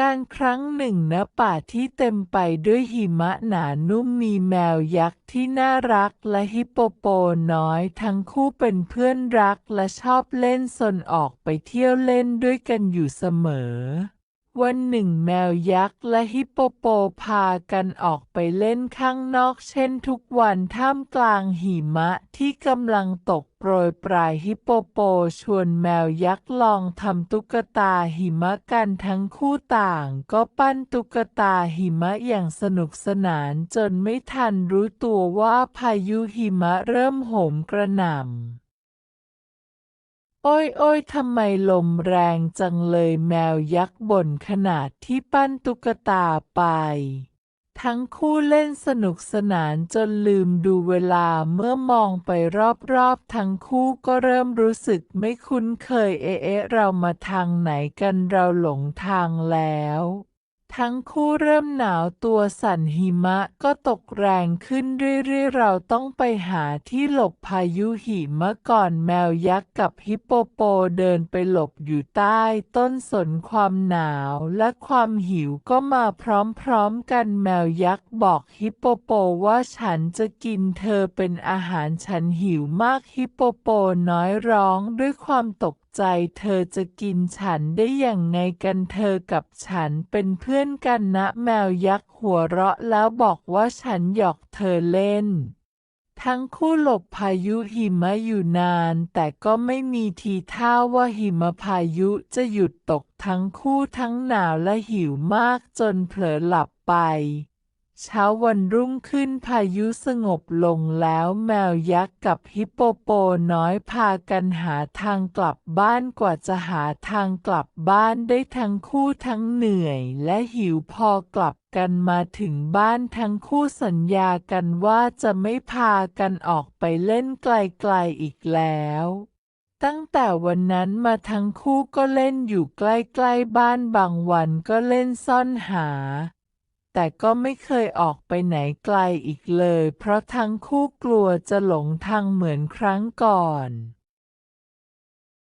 การครั้งหนึ่งณป่าที่เต็มไปด้วยหิมะหนานุ่มมีแมวยักษ์ที่น่ารักและฮิปโปโปน้อยทั้งคู่เป็นเพื่อนรักและชอบเล่นสนออกไปเที่ยวเล่นด้วยกันอยู่เสมอ วันหนึ่งแมวยักษ์และฮิปโปโปพากันออกไปเล่นข้างนอกเช่นทุกวันท่ามกลางหิมะที่กำลังตกโปรยปลายฮิปโปโปชวนแมวยักษ์ลองทำตุ๊กตาหิมะกันทั้งคู่ต่าง ก็ปั้นตุ๊กตาหิมะอย่างสนุกสนานจนไม่ทันรู้ตัวว่าพายุหิมะเริ่มโหมกระหน่ำ โอ้ยโอ้ยทำไมลมแรงจังเลยแมวยักษ์บ่นขนาดที่ปั้นตุ๊กตาไป ทั้งคู่เล่นสนุกสนานจนลืมดูเวลาเมื่อมองไปรอบๆ ทั้งคู่ก็เริ่มรู้สึกไม่คุ้นเคยเอ๊ะเอ๊ะเรามาทางไหนกันเราหลงทางแล้ว ทั้งคู่เริ่มหนาวตัวสั่นหิมะก็ตกแรงขึ้นเรื่อยๆ เราต้องไปหาที่หลบพายุหิมะก่อนแมวยักษ์กับฮิปโปโปเดินไปหลบอยู่ใต้ต้นสนความหนาวและความหิวก็มาพร้อมๆกันแมวยักษ์บอกฮิปโปโปว่าฉันจะกินเธอเป็นอาหารฉันหิวมากฮิปโปโปน้อยร้องด้วยความตก ใจเธอจะกินฉันได้อย่างไงกันเธอกับฉันเป็นเพื่อนกันนะแมวยักษ์หัวเราะแล้วบอกว่าฉันหยอกเธอเล่น ทั้งคู่หลบพายุหิมะอยู่นาน แต่ก็ไม่มีทีท่าว่าหิมะพายุจะหยุดตกทั้งคู่ทั้งหนาวและหิวมากจนเผลอหลับไป เช้าวันรุ่งขึ้นพายุสงบลงแล้วแมวยักษ์กับฮิปโปโปน้อยพากันหาทางกลับบ้านกว่าจะหาทางกลับบ้านได้ทั้งคู่ทั้งเหนื่อยและหิวพอกลับกันมาถึงบ้านทั้งคู่สัญญากันว่าจะไม่พากันออกไปเล่นไกลๆอีกแล้วตั้งแต่วันนั้นมาทั้งคู่ก็เล่นอยู่ใกล้ๆบ้านบางวันก็เล่นซ่อนหา แต่ก็ไม่เคยออกไปไหนไกลอีกเลย เพราะทั้งคู่กลัวจะหลงทางเหมือนครั้งก่อน